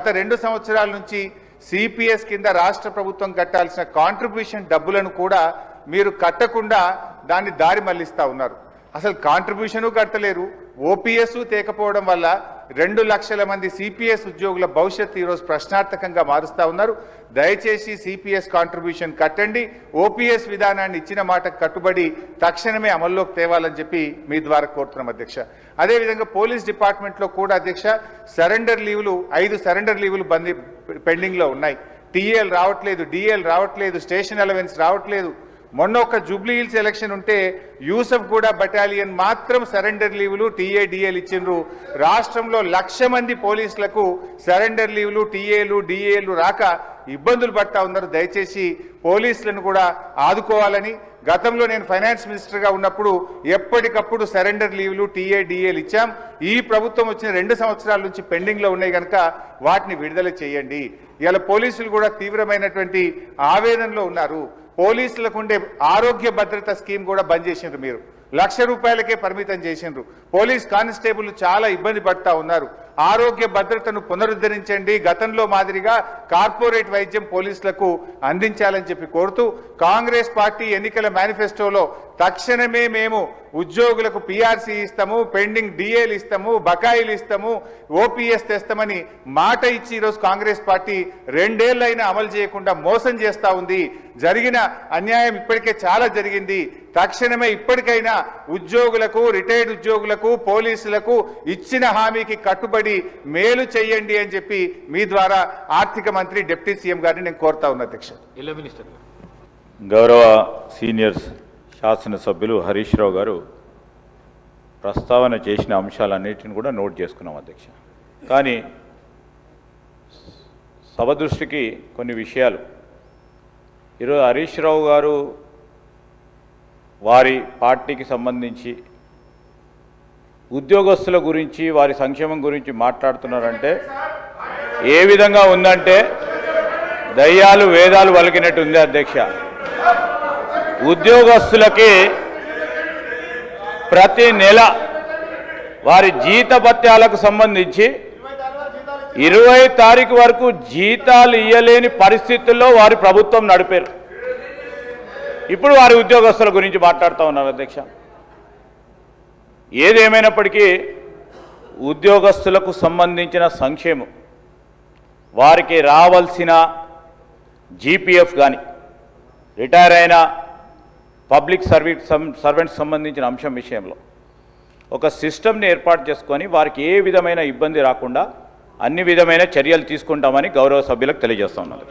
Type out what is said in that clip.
గత రెండు సంవత్సరాల నుంచి సిపిఎస్ కింద రాష్ట్ర ప్రభుత్వం కట్టాల్సిన కాంట్రిబ్యూషన్ డబ్బులను కూడా మీరు కట్టకుండా దాన్ని దారి మళ్ళిస్తూ ఉన్నారు. అసలు కాంట్రిబ్యూషను కట్టలేరు ఓపీఎస్ తేకపోవడం వల్ల రెండు లక్షల మంది సిపిఎస్ ఉద్యోగుల భవిష్యత్తు ఈరోజు ప్రశ్నార్థకంగా మారుస్తా ఉన్నారు. దయచేసి సిపిఎస్ కాంట్రిబ్యూషన్ కట్టండి. ఓపీఎస్ విధానాన్ని ఇచ్చిన మాటకు కట్టుబడి తక్షణమే అమల్లోకి తేవాలని చెప్పి మీ ద్వారా కోరుతున్నాం అధ్యక్ష. అదేవిధంగా పోలీస్ డిపార్ట్మెంట్లో కూడా అధ్యక్ష సరెండర్ లీవులు ఐదు సరెండర్ లీవులు బంది పెండింగ్లో ఉన్నాయి. టీఏలు రావట్లేదు డిఏలు రావట్లేదు స్టేషన్ అలవెన్స్ రావట్లేదు. మొన్న ఒక జూబ్లీ హిల్స్ ఎలక్షన్ ఉంటే యూసఫ్ కూడా బటాలియన్ మాత్రం సరెండర్ లీవులు టీఏడిఏలు ఇచ్చిండ్రు. రాష్ట్రంలో లక్ష మంది పోలీసులకు సరెండర్ లీవులు టీఏలు డిఏలు రాక ఇబ్బందులు పడతా ఉన్నారు. దయచేసి పోలీసులను కూడా ఆదుకోవాలని. గతంలో నేను ఫైనాన్స్ మినిస్టర్గా ఉన్నప్పుడు ఎప్పటికప్పుడు సరెండర్ లీవ్లు టీఏడిఏలు ఇచ్చాం. ఈ ప్రభుత్వం వచ్చిన రెండు సంవత్సరాల నుంచి పెండింగ్లో ఉన్నాయి కనుక వాటిని విడుదల చేయండి. ఇలా పోలీసులు కూడా తీవ్రమైనటువంటి ఆవేదనలో ఉన్నారు. పోలీసులకు ఉండే ఆరోగ్య భద్రత స్కీమ్ కూడా బంద్ చేసిండ్రు మీరు. లక్ష రూపాయలకే పరిమితం చేసిండ్రు. పోలీస్ కానిస్టేబుల్ చాలా ఇబ్బంది పడతా ఉన్నారు. ఆరోగ్య భద్రతను పునరుద్ధరించండి. గతంలో మాదిరిగా కార్పొరేట్ వైద్యం పోలీసులకు అందించాలని చెప్పి కోరుతూ కాంగ్రెస్ పార్టీ ఎన్నికల మేనిఫెస్టోలో తక్షణమే మేము ఉద్యోగులకు పిఆర్సీ ఇస్తాము పెండింగ్ డిఏలు ఇస్తాము బకాయిలు ఇస్తాము ఓపీఎస్ తెస్తామని మాట ఇచ్చి ఈరోజు కాంగ్రెస్ పార్టీ రెండేళ్ళైనా అమలు చేయకుండా మోసం చేస్తా ఉంది. జరిగిన అన్యాయం ఇప్పటికే చాలా జరిగింది. తక్షణమే ఇప్పటికైనా ఉద్యోగులకు రిటైర్డ్ ఉద్యోగులకు పోలీసులకు ఇచ్చిన హామీకి కట్టుబడి మేలు చేయండి అని చెప్పి మీ ద్వారా ఆర్థిక మంత్రి డిప్యూటీ సీఎం గారిని నేను కోరుతా ఉన్నా అధ్యక్ష. ఎల్లో మినిస్టర్ గారు? గౌరవ సీనియర్స్ శాసనసభ్యులు హరీష్ రావు గారు ప్రస్తావన చేసిన అంశాలన్నిటిని కూడా నోట్ చేసుకున్నాం అధ్యక్ష. కానీ సభ దృష్టికి కొన్ని విషయాలు. ఈరోజు హరీష్ రావు గారు వారి పార్టీకి సంబంధించి ఉద్యోగస్తుల గురించి వారి సంక్షేమం గురించి మాట్లాడుతున్నారంటే ఏ విధంగా ఉందంటే దయ్యాలు వేదాలు వలికినట్టు ఉంది అధ్యక్ష. ఉద్యోగస్తులకి ప్రతి నెల వారి జీతభత్యాలకు సంబంధించి ఇరవై తారీఖు వరకు జీతాలు ఇయ్యలేని పరిస్థితుల్లో వారి ప్రభుత్వం నడిపారు. ఇప్పుడు వారి ఉద్యోగస్తుల గురించి మాట్లాడుతూ ఉన్నారు అధ్యక్ష. ఏదేమైనప్పటికీ ఉద్యోగస్తులకు సంబంధించిన సంక్షేమం వారికి రావాల్సిన జీపీఎఫ్ కానీ రిటైర్ అయిన పబ్లిక్ సర్వీస్ సర్వెంట్స్ సంబంధించిన అంశం విషయంలో. ఒక సిస్టమ్ని ఏర్పాటు చేసుకొని వారికి ఏ విధమైన ఇబ్బంది రాకుండా అన్ని విధమైన చర్యలు తీసుకుంటామని గౌరవ సభ్యులకు తెలియజేస్తా ఉన్నాను.